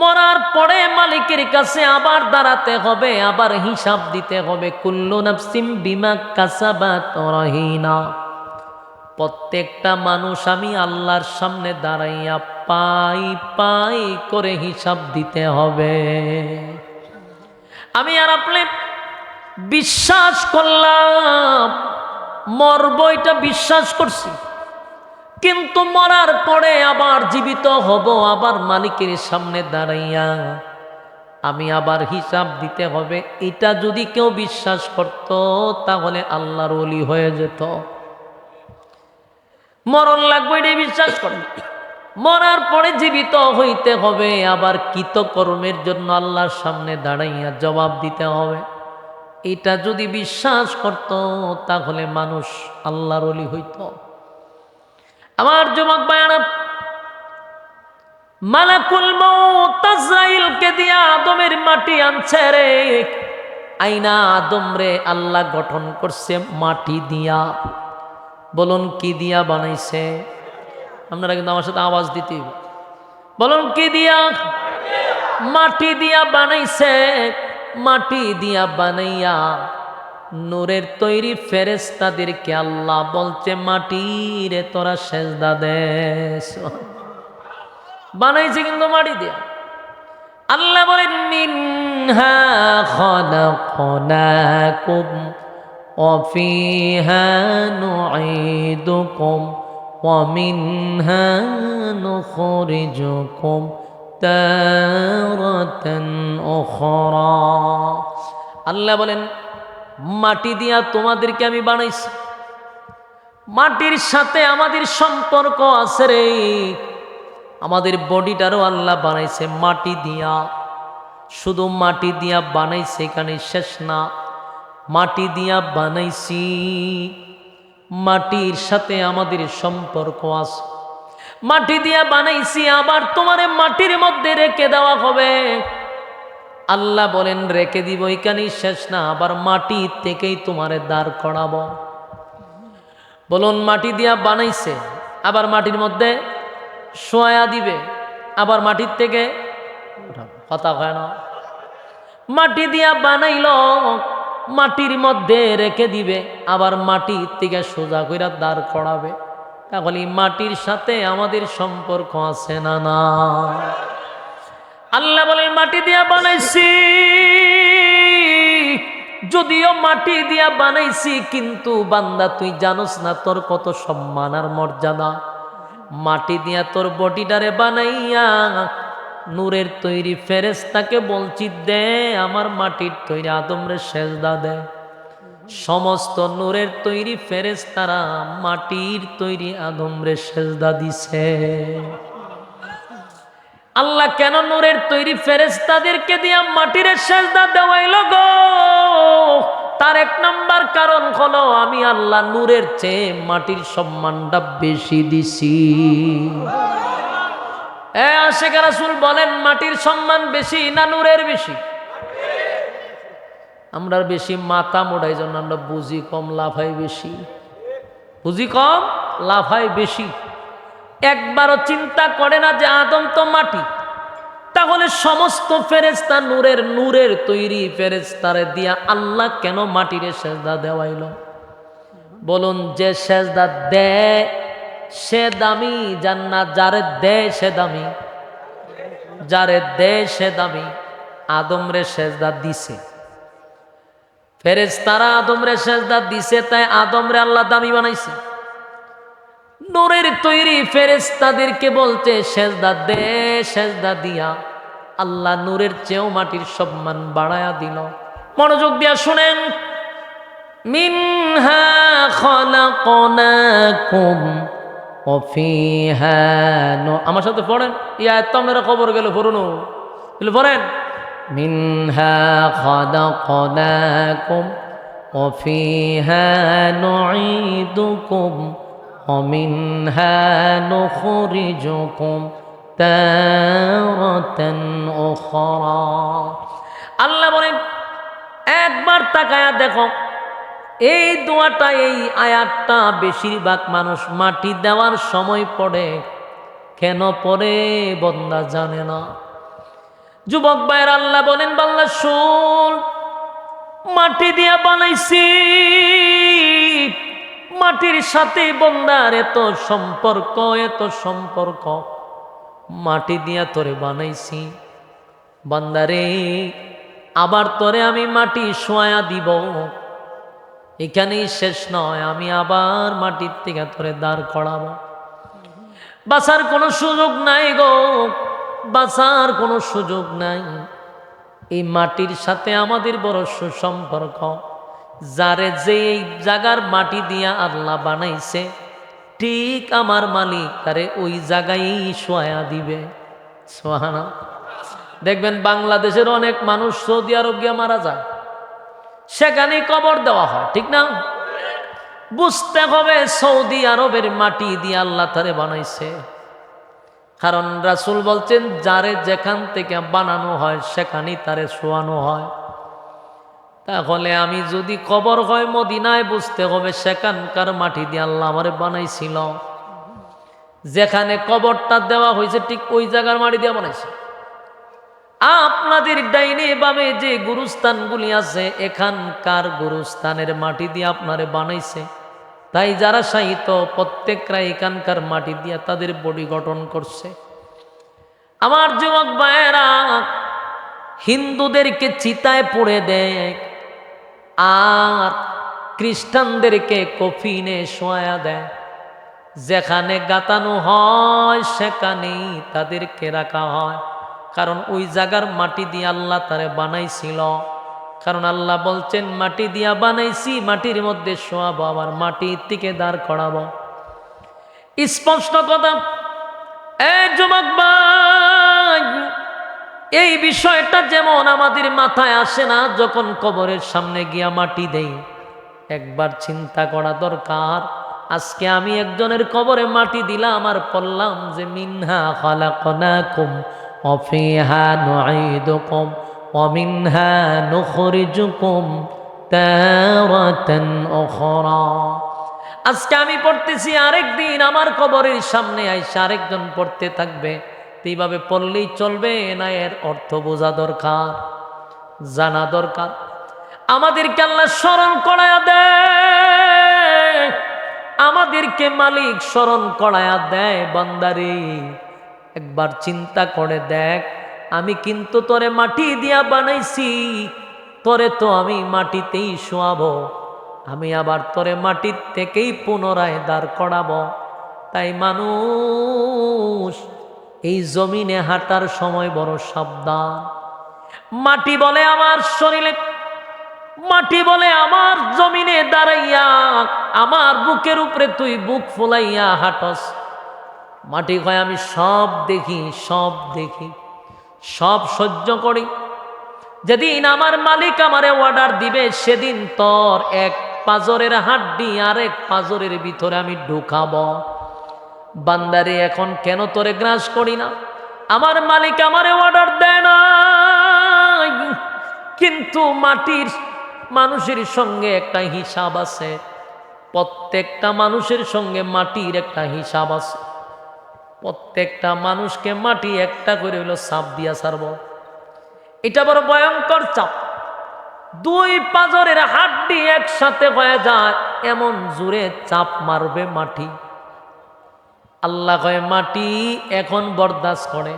মরার পরে মালিকের কাছে আবার দাঁড়াতে হবে, আবার হিসাব দিতে হবে। কুল্লু নাফসিম বিমা কাসাবাত রহিনা। প্রত্যেকটা মানুষ আমি আল্লাহর সামনে দাঁড়াইয়া পাই পাই করে হিসাব দিতে হবে। আমি আর আপনি বিশ্বাস করলাম, মরব এটা বিশ্বাস করছি। কিন্তু মরার পরে আবার জীবিত হব, আবার মালিকের সামনে দাঁড়াইয়া। আমি আবার হিসাব দিতে হবে, এটা যদি কেউ বিশ্বাস করত, তাহলে আল্লাহর অলি হয়ে যেত। মরণ লাগবে, এটাই বিশ্বাস করে মরার পরে জীবিত হইতে হবে, আবার কৃতকর্মের জন্য আল্লাহর সামনে দাঁড়াইয়া জবাব দিতে হবে। এটা যদি বিশ্বাস করত, তাহলে মানুষ আল্লাহর অলি হইত। আমার যুবক বায়ানা মালাকুল মৌতাজাইলকে দিয়া আদমের মাটি আনছে রে। আইনা আদম রে, আল্লাহ গঠন করছে মাটি দিয়া। বলুন, কি দিয়া বানাইছে? আপনারা কিন্তু আমার সাথে আওয়াজ দিতে বলুন, কি দিয়া? মাটি দিয়া বানাইছে, মাটি দিয়া বানাইয়া নূরের তৈরি ফেরেস্তাদেরকে আল্লাহ বলছে, মাটির তোরা সেজদা দেশ বানাইছে কিন্তু মাটি দিয়া। আল্লাহ বলেন অফিহা আল্লাহ বলেন মাটি দিয়া তোমাদেরকে আমি বানাইছি। মাটির সাথে আমাদের সম্পর্ক আছে রে। আমাদের বডিটারও আল্লাহ বানাইছে মাটি দিয়া। শুধু মাটি দিয়া বানাইছে এখানে শেষ না। মাটি দিয়া বানাইছি। মাটির সাথে আমাদের সম্পর্ক আছে। মাটি দিয়া বানাইছি, আবার তোমারে মাটির মধ্যে রেখে দেওয়া হবে। আল্লাহ বলেন, রেখে দিব এখানেই শেষ না, আবার মাটি থেকেই তোমারে দাঁড় করাবো। বলুন, মাটি দিয়া বানাইছে, আবার মাটির মধ্যে শোয়া দিবে, আবার মাটির থেকে কথা হয় না। মাটি দিয়া বানাইল, মাটির মধ্যে রেখে দিবে, আবার মাটির থেকে সোজা কইরা দাঁড় করাবে। তাহলে মাটির সাথে আমাদের সম্পর্ক আছে না না? আল্লাহ বলে মাটি দিয়া বানাইছি। যদিও মাটি দিয়া বানাইছি, কিন্তু বান্দা, তুই জানোস না তোর কত সম্মান আর মর্যাদা। মাটি দিয়া তোর বডিটারে বানাইয়া, নূরের তৈরি ফেরেস্তাকে বলছি, দে আমার মাটির তৈরি আদমরে সেজদা দে। সমস্ত নূরের তৈরি ফেরেস্তারা মাটির তৈরি আদমরে সেজদা দিছে। আল্লাহ কেন নূরের তৈরি ফেরেস্তাদেরকে দিয়া মাটির সেজদা দেওয়াইল গো? তার এক নাম্বার কারণ হলো আমি আল্লাহ নূরের চেয়ে মাটির সম্মানটা বেশি দিছি। এ বলেন, মাটির সম্মান বেশি না নূরের বেশি? আমরা বেশি মাথা মোড়াই জন্য আমরা বুঝি কম, লাফাই বেশি। বুঝি কম, লাফাই বেশি। একবারও চিন্তা করে না যে আদম তো মাটি। তাহলে সমস্ত ফেরেস্তা নূরের নূরের তৈরি ফেরেস্তারে দিয়া আল্লাহ কেন মাটিরে সেজদা দেওয়াইল? বলুন, যে সেজদা দেয়, সে দামি। জান্নাত যারে দেয়, সে দামি। যারে দেয়, সে দামি। আদমরে সেজদা দিছে। ফেরেস্তারা আদমরে সেজদা দিছে, তাই আদমরে আল্লাহ দামি বানাইছে। নূরের তৈরি ফেরেস্তাদেরকে বলতে সেজদা দে, সেজদা দিয়া। আল্লাহ নূরের চেয়েও মাটির সম্মান বাড়ায়া দিল। মনোযোগ দিয়া শুনেন। আমার সাথে পড়েন। ইয়া আপনারা খবর গেল পড়ুন। পড়েন। মিনহা খলাকনাকুম ওফিহা নুঈদুকুম ومنها نخرجكم تارة أخرى আল্লাহ বলেন একবার তাকায়া দেখো এই দোয়াটা এই আয়াতটা বেশিরভাগ মানুষ মাটি দেওয়ার সময় পড়ে কেন পড়ে বন্দা জানে না যুবক ভাইয়ের আল্লাহ বলেন বাল্লা শোন মাটি দিয়া বানাইছি মাটির সাথে বন্দার এত সম্পর্ক এত সম্পর্ক। মাটি দিয়া তোরে বানাইছি। বান্দারে আবার তোরে আমি মাটি শোয়া দিব। এখানেই শেষ নয়, আমি আবার মাটির থেকে তোরে দাঁড় করাবো। বাঁচার কোনো সুযোগ নাই গো, বাঁচার কোনো সুযোগ নাই। এই মাটির সাথে আমাদের বড় সুসম্পর্ক। যারে যে এই জায়গার মাটি দিয়া আল্লাহ বানাইছে, ঠিক আমার মালিক তারে ওই জায়গায় সোয়া দিবে। সোহানা দেখবেন বাংলাদেশের অনেক মানুষ সৌদি আরব গিয়ে মারা যায়। সেখানে কবর দেওয়া হয়, ঠিক না? বুঝতে হবে সৌদি আরবের মাটি দিয়ে আল্লাহ তারে বানাইছে। কারণ রাসুল বলছেন, যারে যেখান থেকে বানানো হয়, সেখানেই তারে শোয়ানো হয়। তাহলে আমি যদি কবর হয় মদিনায় বুঝতে হবে সেখানকার মাটি দিয়ে আল্লাহ আমারে বানাইছিল। যেখানে কবরটা দেওয়া হয়েছে ঠিক ওই জায়গার মাটি দিয়ে বানাইছে। আপনাদের ডাইনে বামে যে গুরুস্থানগুলি আছে, এখানকার গুরুস্থানের মাটি দিয়ে আপনারে বানাইছে। তাই যারা সাহিত্য প্রত্যেকরা এখানকার মাটি দিয়ে তাদের বডি গঠন করছে। আমার যুবক ভাইয়েরা, হিন্দুদেরকে চিতায় পড়ে দেয়। আর খ্রিস্টানদেরকে কফিনে শোয়া দেয়। যেখানে গাতানো হয়, সেখানেই তাদেরকে রাখা হয়। কারণ ওই জায়গার মাটি দিয়ে আল্লাহ তারে বানাইছিল। কারণ আল্লাহ বলছেন, মাটি দিয়া বানাইছি, মাটির মধ্যে শোয়াবো, আবার মাটির থেকে দাঁড় করাবো। স্পষ্ট কথা এই যুবক এই বিষয়টা যেমন আমাদের মাথায় আসে না, যখন কবরের সামনে গিয়া মাটি দেই, একবার চিন্তা করা দরকার। আজকে আমি একজনের কবরে মাটি দিলাম আর পড়লাম যে, মিনহা খলাকনাকুম অফিহা নুঈদুকুম মিনহা নুখরিজুকুম তারাতান উখরা। আজকে আমি পড়তেছি, আরেকদিন আমার কবরের সামনে আইসা আরেকজন পড়তে থাকবে। এইভাবে পড়লেই চলবে না এর অর্থ বোঝা দরকার, জানা দরকার। আমাদেরকে আল্লাহ স্মরণ করায়া দেয় আমাদেরকে মালিক স্মরণ করায়া দেয় বান্দারে। একবার চিন্তা করে দেখ, আমি কিন্তু তোরে মাটি দিয়া বানাইছি, তোরে তো আমি মাটিতেই শোয়াবো, আমি আবার তোরে মাটির থেকেই পুনরায় দাঁড় করাবো। তাই মানুষ এই জমিনে হাঁটার সময় বড় সাবধান। মাটি বলে আমার শরীরে, মাটি বলে আমার জমিনে দাঁড়াইয়া, আমার বুকের উপরে তুই বুক ফুলাইয়া হাঁটস। মাটি কয়, আমি সব দেখি সব দেখি, সব সহ্য করি। যেদিন আমার মালিক আমারে অর্ডার দিবে, সেদিন তোর এক পাজরের হাড্ডি আর এক পাজরের ভিতরে আমি ঢুকাব। বান্দারে, এখন কেন তোরে গ্রাস করি না? আমার মালিক আমারে অর্ডার দেয় না কিন্তু মাটির মানুষের সঙ্গে একটা হিসাব আছে। প্রত্যেকটা মানুষের সঙ্গে মাটির একটা হিসাব আছে। প্রত্যেকটা মানুষকে মাটি একটা করে হইল চাপ দিয়া সারব এটা বড় ভয়ঙ্কর চাপ। দুই পাজরের হাড্ডি একসাথে হয়ে যায়, এমন জোরে চাপ মারবে মাটি। আল্লাহ কয়, মাটি এখন বরদাস্ত করে।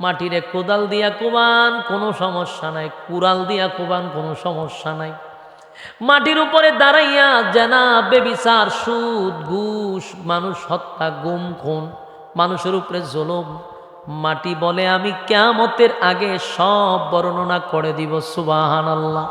মাটিরে কোদাল দিয়া কোবান, কোনো সমস্যা নাই। কুড়াল দিয়া কোবান, কোনো সমস্যা নাই। মাটির উপরে দাঁড়াইয়া জেনা, বেবিচার, সুদ, ঘুষ, মানুষ হত্যা, গুম, খুন, মানুষের উপরে জলম। মাটি বলে আমি কেমতের আগে সব বর্ণনা করে দিব সুবাহান আল্লাহ